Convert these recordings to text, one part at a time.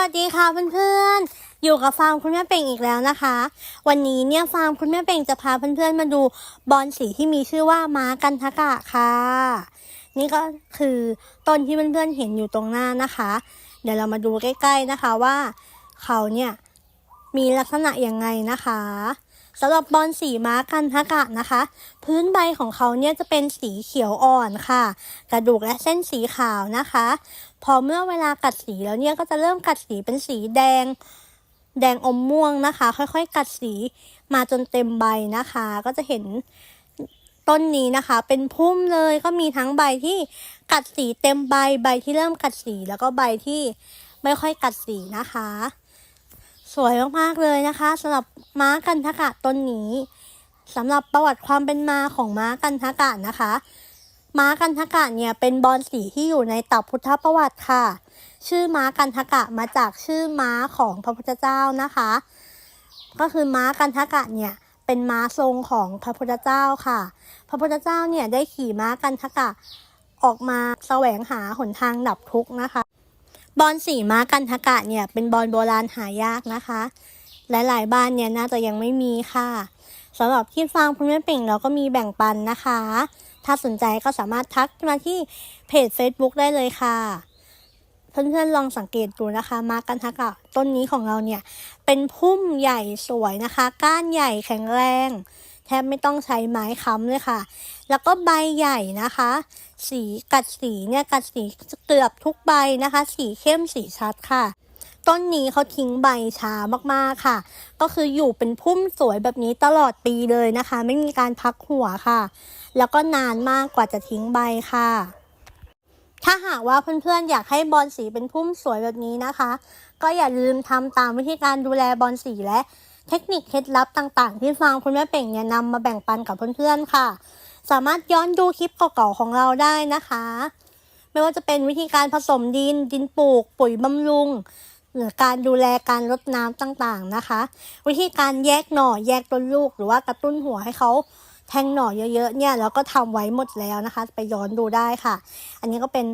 วัสดีค่ะเพื่อนๆ อยู่กับฟาร์มคุณแม่เป่งอีกแล้วนะคะ วันนี้เนี่ยฟาร์มคุณแม่เป่งจะพาเพื่อนๆมาดูบอลสีที่มีชื่อว่าม้ากันทกะค่ะ นี่ก็คือต้นที่เพื่อนๆเห็นอยู่ตรงหน้านะคะ เดี๋ยวเรามาดูใกล้ๆนะคะว่า เขาเนี่ยมีลักษณะยังไงนะคะ สำหรับบอลสีม้ากันทกะนะคะ พื้นใบของเขาเนี่ยจะเป็นสีเขียวอ่อนค่ะ กระดูกและเส้นสีขาวนะคะ พอเมื่อเวลากัดสีแล้วเนี่ยก็จะเริ่มกัดสีเป็นสีแดง แดงอมม่วงนะคะ ค่อยๆ กัดสีมาจนเต็มใบนะคะ ก็จะเห็นต้นนี้นะคะ เป็นพุ่มเลยก็มีทั้งใบที่กัดสีเต็มใบใบที่เริ่มกัดสีแล้วก็ใบที่ไม่ค่อยกัดสีนะคะ สวยมากๆเลยนะคะสำหรับม้ากันทกะต้นนี้สำหรับประวัติความเป็นมาของม้ากันทกะนะคะ ม้ากันทกะเนี่ยเป็นบอลสีที่อยู่ในตับพุทธประวัติค่ะ ชื่อม้ากันทกะมาจากชื่อม้าของพระพุทธเจ้านะคะ ก็คือม้ากันทกะเนี่ยเป็นม้าทรงของพระพุทธเจ้าค่ะ พระพุทธเจ้าเนี่ยได้ขี่ม้ากันทกะออกมาแสวงหาหนทางดับทุกข์นะคะ บอลสีม้ากันทกะเนี่ยเป็นบอลโบราณหายากนะคะ หลายๆบ้านเนี่ยน่าจะยังไม่มีค่ะสำหรับที่ฟาร์มคุณแม่เป่งเราก็มีแบ่งปันนะคะ ถ้าสนใจก็สามารถทักมาที่เพจ Facebook ได้เลยค่ะเพื่อนๆลองสังเกตดูนะคะมากันทกะต้นนี้ของเราเนี่ยเป็นพุ่มใหญ่สวยนะคะ ก้านใหญ่แข็งแรง แทบไม่ต้องใช้ไม้ค้ำเลยค่ะ แล้วก็ใบใหญ่นะคะ สีกัดสีเนี่ยกัดสีเกือบทุกใบนะคะ สีเข้มสีชัดค่ะ ต้นนี้เขาทิ้งใบช้ามากๆค่ะ ก็คืออยู่เป็นพุ่มสวยแบบนี้ตลอดปีเลยนะคะ ไม่มีการพักหัวค่ะ แล้วก็นานมากกว่าจะทิ้งใบค่ะถ้าหากว่าเพื่อนๆ อยากให้บอลสีเป็นพุ่มสวยแบบนี้นะคะ ก็อย่าลืมทำตามวิธีการดูแลบอลสีและ เทคนิคเคล็ดลับต่างๆ ที่ฟางคุณแม่เป่งเนี่ยนำมาแบ่งปันกับเพื่อนๆค่ะ สามารถย้อนดูคลิปเก่าๆของเราได้นะคะ ไม่ว่าจะเป็นวิธีการผสมดิน ดินปลูก ปุ๋ยบำรุงหรือการดูแลการรดน้ำต่างๆนะคะ วิธีการแยกหน่อแยกต้นลูก หรือว่ากระตุ้นหัวให้เขาแทงหน่อเยอะๆเนี่ยแล้วก็ทำไว้หมดแล้วนะคะ ไปย้อนดูได้ค่ะ อันนี้ก็เป็น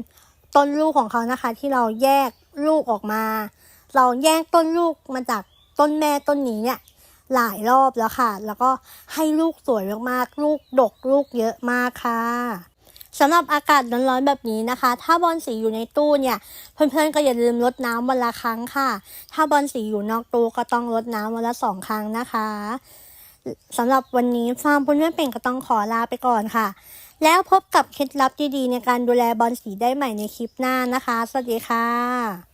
ต้นลูกของเขานะคะ ที่เราแยกลูกออกมา เราแยกต้นลูกมาจาก ต้นแม่ต้นนี้เนี่ยหลายรอบแล้วค่ะ แล้วก็ให้ลูกสวยมากๆ ลูกดกลูกเยอะมากค่ะสำหรับอากาศร้อนๆแบบนี้นะคะ ถ้าบอลสีอยู่ในตู้เนี่ย เพื่อนๆก็อย่าลืมรดน้ำวันละครั้งค่ะ ถ้าบอลสีอยู่นอกตู้ก็ต้องรดน้ำวันละสองครั้งนะคะสำหรับวันนี้ฟาร์มคุณแม่เป่งก็ต้องขอลาไปก่อนค่ะ แล้วพบกับเคล็ดลับดีๆในการดูแลบอลสีได้ใหม่ในคลิปหน้านะคะ สวัสดีค่ะ